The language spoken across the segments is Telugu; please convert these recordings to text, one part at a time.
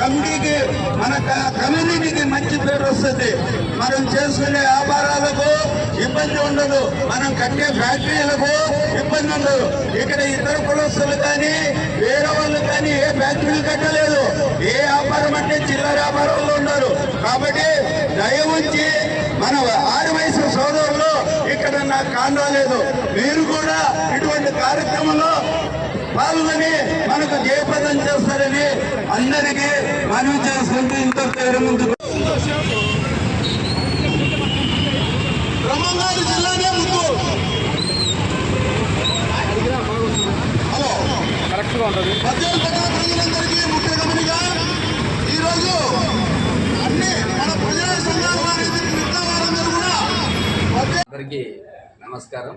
కమిటీకి మన కమ్యూనిటీకి మంచి పేరు వస్తుంది. మనం చేసుకునే వ్యాపారాలకు ఇబ్బంది ఉండదు. మనం కట్టే ఫ్యాక్టరీలకు ఇబ్బంది ఉండదు. ఇక్కడ ఇతర కులస్తులు కానీ వేరే వాళ్ళు కానీ ఏ ఫ్యాక్టరీలు కట్టలేదు. ఏ వ్యాపారం అంటే చిల్లర వ్యాపారంలో ఉన్నారు కాబట్టి దయవుంచి మన ఆరు వయసు సోదరులు ఇక్కడ నాకు కాండా లేదు. మీరు కూడా ఇటువంటి కార్యక్రమంలో పాల్గొని మనకు జయప్రదం చేస్తారని అందరికీ మనవి చేసుకుంటూ ఇంత పేరు ముందుకు బ్రహ్మంగారి జిల్లానే ముందు. హలో. కరెక్ట్గా ఉంటుంది మధ్య పట్టణ ప్రజలందరికీ ముఖ్య గమనిక ఈరోజు అన్ని మన ప్రజా సంఘాల వారి మిగతా వారందరూ కూడా. మధ్య అందరికీ నమస్కారం.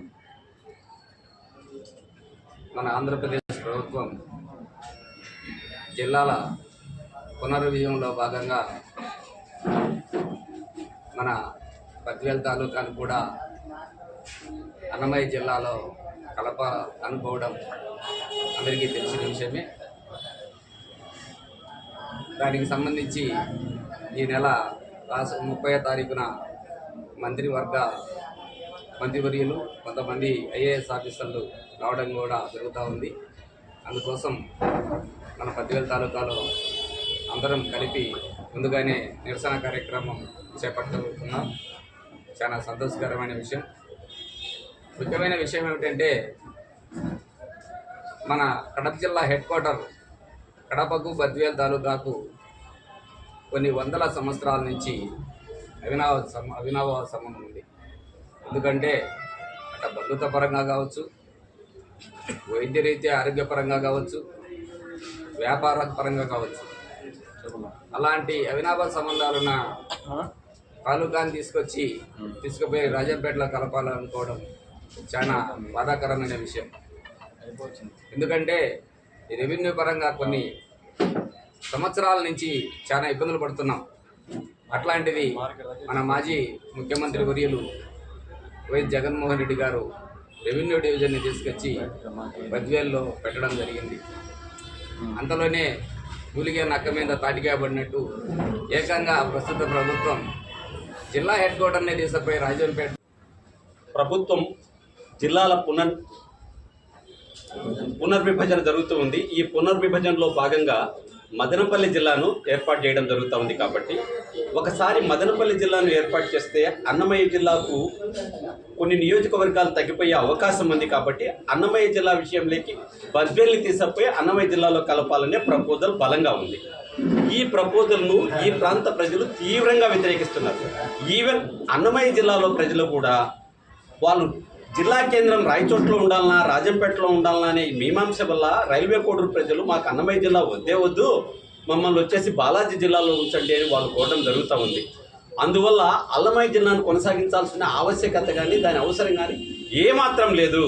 మన ఆంధ్రప్రదేశ్ ప్రభుత్వం జిల్లాల పునర్విజయంలో భాగంగా మన పద్వేల్ తాలూకాను కూడా అన్నమయ్య జిల్లాలో కలప అనుకోవడం అందరికీ తెలిసిన విషయమే. దానికి సంబంధించి ఈ నెల రాష్ట్ర ముప్పై తారీఖున మంత్రివర్గ మంత్రివర్యులు కొంతమంది ఐఏఎస్ ఆఫీసర్లు రావడం కూడా జరుగుతూ ఉంది. అందుకోసం మన పత్తివేల తాలూకాలో అందరం కలిపి ముందుగానే నిరసన కార్యక్రమం చేపట్టుకున్నాం చాలా సంతోషకరమైన విషయం. ముఖ్యమైన విషయం ఏమిటంటే మన కడప జిల్లా హెడ్ క్వార్టర్ కడపకు బద్వేల్ తాలూకాకు కొన్ని వందల సంవత్సరాల నుంచి అవినావ సమ అవినావ సంబంధం ఉంది. ఎందుకంటే అట్లా బంధుత్వ పరంగా కావచ్చు వైద్యరీత్యా ఆరోగ్యపరంగా కావచ్చు వ్యాపార పరంగా కావచ్చు అలాంటి అవినాభ సంబంధాలున్న తాలూకాని తీసుకొచ్చి తీసుకుపోయి రాజంపేటలో కలపాలనుకోవడం చాలా బాధాకరమైన విషయం. ఎందుకంటే రెవెన్యూ పరంగా కొన్ని సంవత్సరాల నుంచి చాలా ఇబ్బందులు పడుతున్నాం. అట్లాంటిది మన మాజీ ముఖ్యమంత్రి వర్యులు వైఎస్ జగన్మోహన్ రెడ్డి గారు రెవెన్యూ డివిజన్ని తీసుకొచ్చి బద్వేల్లో పెట్టడం జరిగింది. అంతలోనే కూలిగే నక్క మీద తాటిగా పడినట్టు ఏకంగా ప్రస్తుత ప్రభుత్వం జిల్లా హెడ్ క్వార్టర్ని తీసుకుపోయి రాజంపేట ప్రభుత్వం జిల్లాల పునర్ పునర్విభజన జరుగుతూ ఉంది. ఈ పునర్విభజనలో భాగంగా మదనపల్లి జిల్లాను ఏర్పాటు చేయడం జరుగుతూ ఉంది కాబట్టి ఒకసారి మదనపల్లి జిల్లాను ఏర్పాటు చేస్తే అన్నమయ్య జిల్లాకు కొన్ని నియోజకవర్గాలు తగ్గిపోయే అవకాశం ఉంది కాబట్టి అన్నమయ్య జిల్లా విషయంలోకి బద్వేల్ని తీసుకుపోయి అన్నమయ్య జిల్లాలో కలపాలనే ప్రపోజల్ బలంగా ఉంది. ఈ ప్రపోజల్ను ఈ ప్రాంత ప్రజలు తీవ్రంగా వ్యతిరేకిస్తున్నారు. ఈవెన్ అన్నమయ్య జిల్లాలో ప్రజలు కూడా వాళ్ళు జిల్లా కేంద్రం రాయచోట్లో ఉండాలన్నా రాజంపేటలో ఉండాలన్నా అనే మీమాంస వల్ల రైల్వే కోడూరు ప్రజలు మాకు అన్నమయ్య జిల్లా వద్దే వద్దు మమ్మల్ని వచ్చేసి బాలాజీ జిల్లాలో ఉంచండి అని వాళ్ళు కోరడం జరుగుతూ ఉంది. అందువల్ల అల్లమయ్య జిల్లాను కొనసాగించాల్సిన ఆవశ్యకత కానీ దాని అవసరం కానీ ఏమాత్రం లేదు.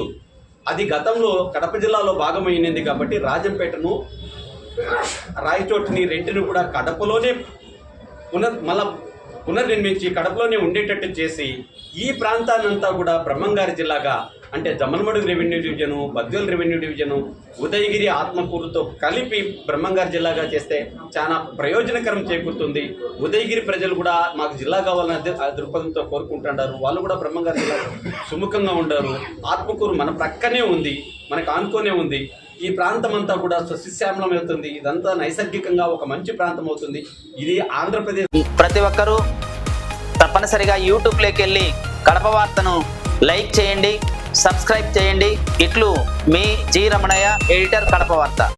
అది గతంలో కడప జిల్లాలో భాగమైనది కాబట్టి రాజంపేటను రాయచోటిని రెంటిని కూడా కడపలోనే పునర్ మళ్ళా పునర్నిర్మించి కడపలోనే ఉండేటట్టు చేసి ఈ ప్రాంతాన్నంతా కూడా బ్రహ్మంగారి జిల్లాగా అంటే Jammalamadugu revenue division Badvel revenue division Udayagiri ఆత్మకూరుతో కలిపి బ్రహ్మంగారి జిల్లాగా చేస్తే చాలా ప్రయోజనకరం చేకూరుతుంది. ఉదయగిరి ప్రజలు కూడా మాకు జిల్లా కావాలనే ఆ దృక్పథంతో కోరుకుంటుంటారు. వాళ్ళు కూడా బ్రహ్మంగారి జిల్లా సుముఖంగా ఉండరు. ఆత్మకూరు మన ప్రక్కనే ఉంది మనకు ఆనుకోనే ఉంది. ఈ ప్రాంతం అంతా కూడా సస్యశ్యామలం అవుతుంది. ఇదంతా నైసర్గికంగా ఒక మంచి ప్రాంతం అవుతుంది. ఇది ఆంధ్రప్రదేశ్. ప్రతి ఒక్కరూ తప్పనిసరిగా యూట్యూబ్లోకి వెళ్ళి కడప వార్తను లైక్ చేయండి సబ్స్క్రైబ్ చేయండి. ఇట్లు మీ జి రమణయ్య ఎడిటర్ కడప వార్త.